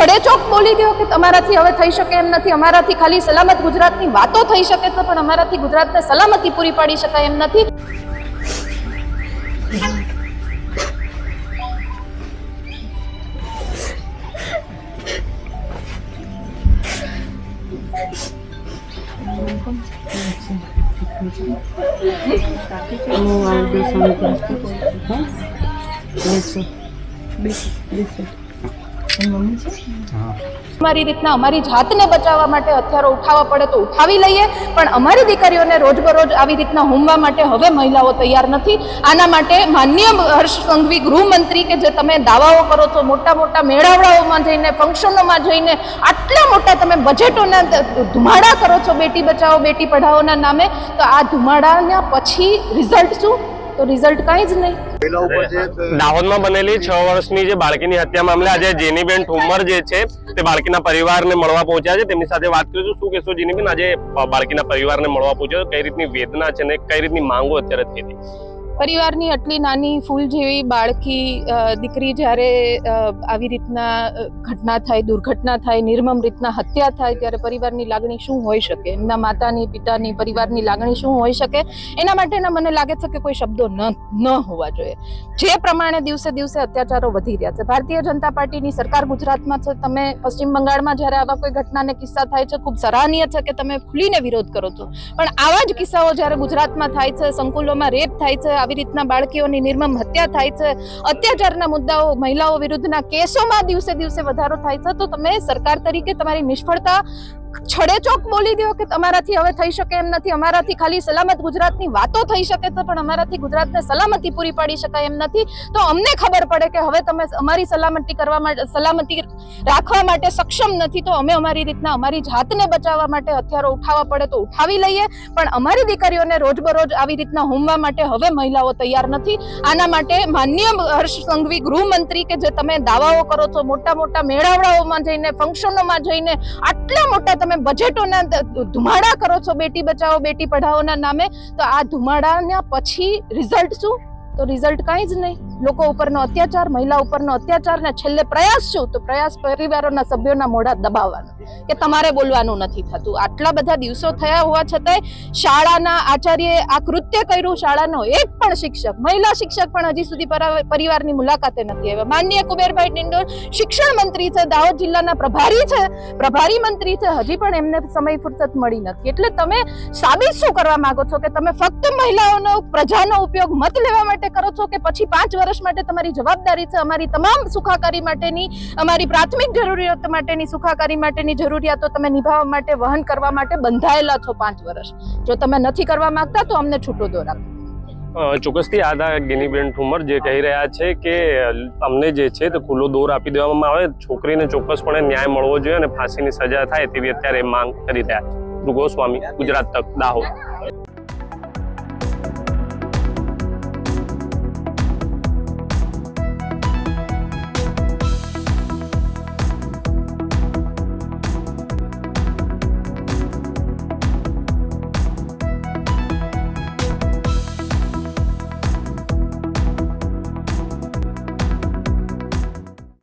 છડે ચોક બોલી દો કે તમારાથી હવે થઈ શકે એમ નથી. અમારાથી ખાલી સલામત ગુજરાતની વાતો થઈ શકે છે પણ અમારાથી ગુજરાતને સલામતી પૂરી પાડી શકાય એમ નથી. મમ્મી છે. અમારી રીતના અમારી જાતને બચાવવા માટે હથિયારો ઉઠાવવા પડે તો ઉઠાવી લઈએ, પણ અમારી દીકરીઓને રોજબરોજ આવી રીતના હુમવા માટે હવે મહિલાઓ તૈયાર નથી. આના માટે માન્ય હર્ષ સંઘવી ગૃહમંત્રી કે જે તમે દાવાઓ કરો છો, મોટા મોટા મેળાવડાઓમાં જઈને, ફંક્શનોમાં જઈને, આટલા મોટા તમે બજેટોના ધુમાડા કરો છો બેટી બચાવો, બેટી પઢાઓના નામે, તો આ ધુમાડાના પછી રિઝલ્ટ શું? તો રિઝલ્ટ કાંઈ જ નહીં. મહિલા ઉપર જે દાહોદમાં બનેલી છ વર્ષની જે બાળકીની હત્યા મામલે આજે જેનીબેન ઠુમર જે છે તે બાળકીના પરિવારને મળવા પહોંચ્યા છે. તેમની સાથે વાત કરીશું. શું કહેશો જેનીબેન આજે બાળકીના પરિવારને મળવા પહોંચ્યો કઈ રીતની વેદના છે ને કઈ રીતની માંગો અત્યારે થઈ હતી? પરિવારની આટલી નાની ફૂલ જેવી બાળકી દીકરી જ્યારે આવી રીતના ઘટના થાય, દુર્ઘટના થાય, નિર્મમ રીતના હત્યા થાય, ત્યારે પરિવારની લાગણી શું હોઈ શકે? એમના માતાની, પિતાની, પરિવારની લાગણી શું હોઈ શકે? એના માટેના મને લાગે છે કે કોઈ શબ્દો ન ન હોવા જોઈએ. જે પ્રમાણે દિવસે દિવસે અત્યાચારો વધી રહ્યા છે. ભારતીય જનતા પાર્ટીની સરકાર ગુજરાતમાં છે. તમે પશ્ચિમ બંગાળમાં જ્યારે આવા કોઈ ઘટનાને કિસ્સા થાય છે, ખૂબ સરાહનીય છે કે તમે ખુલીને વિરોધ કરો છો. પણ આવા જ કિસ્સાઓ જ્યારે ગુજરાતમાં થાય છે, સંકુલોમાં રેપ થાય છે આવી રીતના બાળકીઓની નિર્મમ હત્યા થાય છે. અત્યાચારના મુદ્દાઓ મહિલાઓ વિરુદ્ધના કેસોમાં દિવસે દિવસે વધારો થાય છે. તો તમે સરકાર તરીકે તમારી નિષ્ફળતા છડે ચોક બોલી દો કે તમારાથી હવે થઈ શકે એમ નથી. અમારાથી ખાલી સલામત ગુજરાતની વાતો થઈ શકે છે, પણ અમારાથી ગુજરાતને સલામતી પૂરી પાડી શકાય એમ નથી. તો અમને ખબર પડે કે હવે તમે અમારી સલામતી કરવા માટે, સલામતી રાખવા માટે સક્ષમ નથી, તો અમે અમારી રીતના અમારી જાતને બચાવવા માટે હથિયારો ઉઠાવવા પડે તો ઉઠાવી લઈએ. પણ અમારી દીકરીઓને રોજબરોજ આવી રીતના હુમવા માટે હવે મહિલાઓ તૈયાર નથી. આના માટે માન્ય હર્ષ સંઘવી ગૃહમંત્રી કે જે તમે દાવાઓ કરો છો મોટા મોટા મેળાવડાઓમાં જઈને ફંક્શનોમાં જઈને, આટલા મોટા તમે બજેટોના ધુમાડા કરો છો, બેટી બચાવો, બેટી પઢાઓના નામે, તો આ ધુમાડાના પછી રિઝલ્ટ શું? તો રિઝલ્ટ કાંઈ જ નહીં. લોકો ઉપરનો અત્યાચાર, મહિલા ઉપરનો અત્યાચાર ને છેલ્લે પ્રયાસ શું? તો પ્રયાસ પરિવારોના સભ્યોના મોઢા દબાવવાનો, કે તમારે બોલવાનું નથી થતું. આટલા બધા દિવસો થયા હોવા છતાંય શાળાના આચાર્યએ આ કૃત્ય કર્યું. શાળાનો એક પણ શિક્ષક, મહિલા શિક્ષક પણ હજી સુધી પરા- પરિવારની મુલાકાતે નથી આવ્યા. માનનીય કુબેરભાઈ ડિંડોર શિક્ષણ મંત્રી છે, દાહોદ જિલ્લાના પ્રભારી છે, પ્રભારી મંત્રી છે, હજી પણ એમને સમય ફુરસત મળી નથી. એટલે તમે સાબિત શું કરવા માંગો છો? કે તમે ફક્ત મહિલાઓનો, પ્રજાનો ઉપયોગ મત લેવા માટે કરો છો કે પછી પાંચ વર્ષ માટે તમારી જવાબદારી છે, અમારી તમામ સુખાકારી માટેની, અમારી પ્રાથમિક જરૂરિયાત માટેની સુખાકારી માટેની જરૂરિયાતો તમે નિભાવવા માટે, વહન કરવા માટે બંધાયેલા છો પાંચ વર્ષ. જો તમે નથી કરવા માંગતા તો અમને છૂટો દોરા ચોક્કસથી આદા ગિનીબેન ઠુમર જે કહી રહ્યા છે કે અમને જે છે તે ખુલ્લો દોર આપી દેવામાં આવે. છોકરીને ચોક્કસપણે ન્યાય મળવો જોઈએ અને ફાંસીની સજા થાય તેવી અત્યારે માંગ કરી રહ્યા છે. ગોસ્વામી ગુજરાત તક દાહોદ.